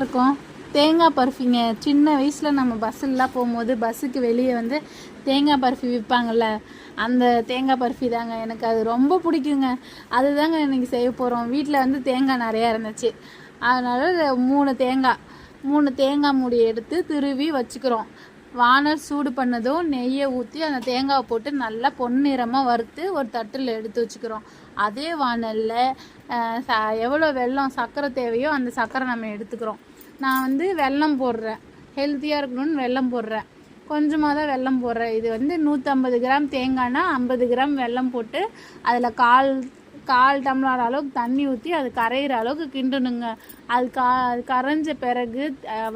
இருக்கும். தேங்காய் பர்ஃபிங்க சின்ன வயசில் நம்ம பஸ்ஸெல்லாம் போகும்போது பஸ்ஸுக்கு வெளியே வந்து தேங்காய் பர்ஃபி விற்பாங்கள்ல அந்த தேங்காய் பர்ஃபி தாங்க எனக்கு அது ரொம்ப பிடிக்குங்க. அதுதாங்க இன்றைக்கி செய்ய போகிறோம் வீட்டில் வந்து தேங்காய் நிறையா இருந்துச்சு. அதனால் மூணு தேங்காய் மூணு தேங்காய் மூடி எடுத்து திருவி வச்சுக்கிறோம். வானல் சூடு பண்ணதும் நெய்யை ஊற்றி அந்த தேங்காவை போட்டு நல்லா பொன்னிறமாக வறுத்து ஒரு தட்டில் எடுத்து வச்சுக்கிறோம். அதே வானலில் ச எவ்வளோ வெல்லம் சர்க்கரை தேவையோ அந்த சர்க்கரை நம்ம எடுத்துக்கிறோம். நான் வந்து வெல்லம் போடுறேன். ஹெல்த்தியாக இருக்கணும்னு வெல்லம் போடுறேன். கொஞ்சமாக தான் வெள்ளம் போடுறேன். இது வந்து நூற்றம்பது கிராம் தேங்காய்னா ஐம்பது கிராம் வெல்லம் போட்டு அதில் கால் கால் டம்ளர் அளவுக்கு தண்ணி ஊற்றி அது கரையிற அளவுக்கு கிண்டணுங்க. அது கா அது கரைஞ்ச பிறகு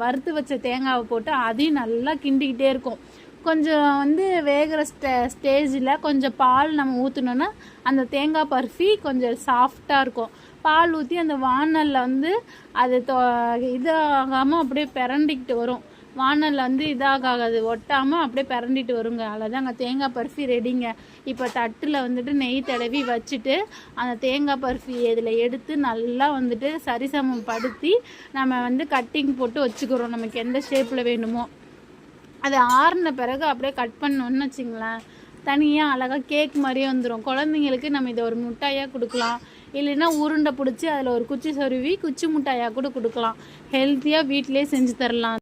வறுத்து வச்ச தேங்காவை போட்டு அதையும் நல்லா கிண்டிக்கிட்டே இருக்கும். கொஞ்சம் வந்து வேகிற ஸ்டே ஸ்டேஜில் கொஞ்சம் பால் நம்ம ஊற்றினோன்னா அந்த தேங்காய் பர்ஃபி கொஞ்சம் சாஃப்டாக இருக்கும். பால் ஊற்றி அந்த வானலில் வந்து அது தொ இதாகாமல் அப்படியே பிறண்டிக்கிட்டு வரும். வானலில் வந்து இதாகாது. ஒட்டாமல் அப்படியே பிறண்டிட்டு வருங்க. அவ்வளோதாங்க தேங்காய் பர்ஃபி ரெடிங்க இப்போ தட்டில் வந்துட்டு நெய் தடவி வச்சுட்டு அந்த தேங்காய் பர்ஃபி இதில் எடுத்து நல்லா வந்துட்டு சரிசமம் படுத்தி நம்ம வந்து கட்டிங் போட்டு வச்சுக்கிறோம். நமக்கு எந்த ஷேப்பில் வேணுமோ. அது ஆறின பிறகு அப்படியே கட் பண்ணோன்னு வச்சுங்களேன். தனியாக அழகாக கேக் மாதிரியே வந்துடும் குழந்தைங்களுக்கு நம்ம இதை ஒரு மிட்டாயாக கொடுக்கலாம். இல்லைன்னா உருண்டை பிடிச்சி அதில் ஒரு குச்சி சொருவி குச்சி மிட்டாயாக கூட கொடுக்கலாம். ஹெல்த்தியாக வீட்டிலேயே செஞ்சு தரலாம்.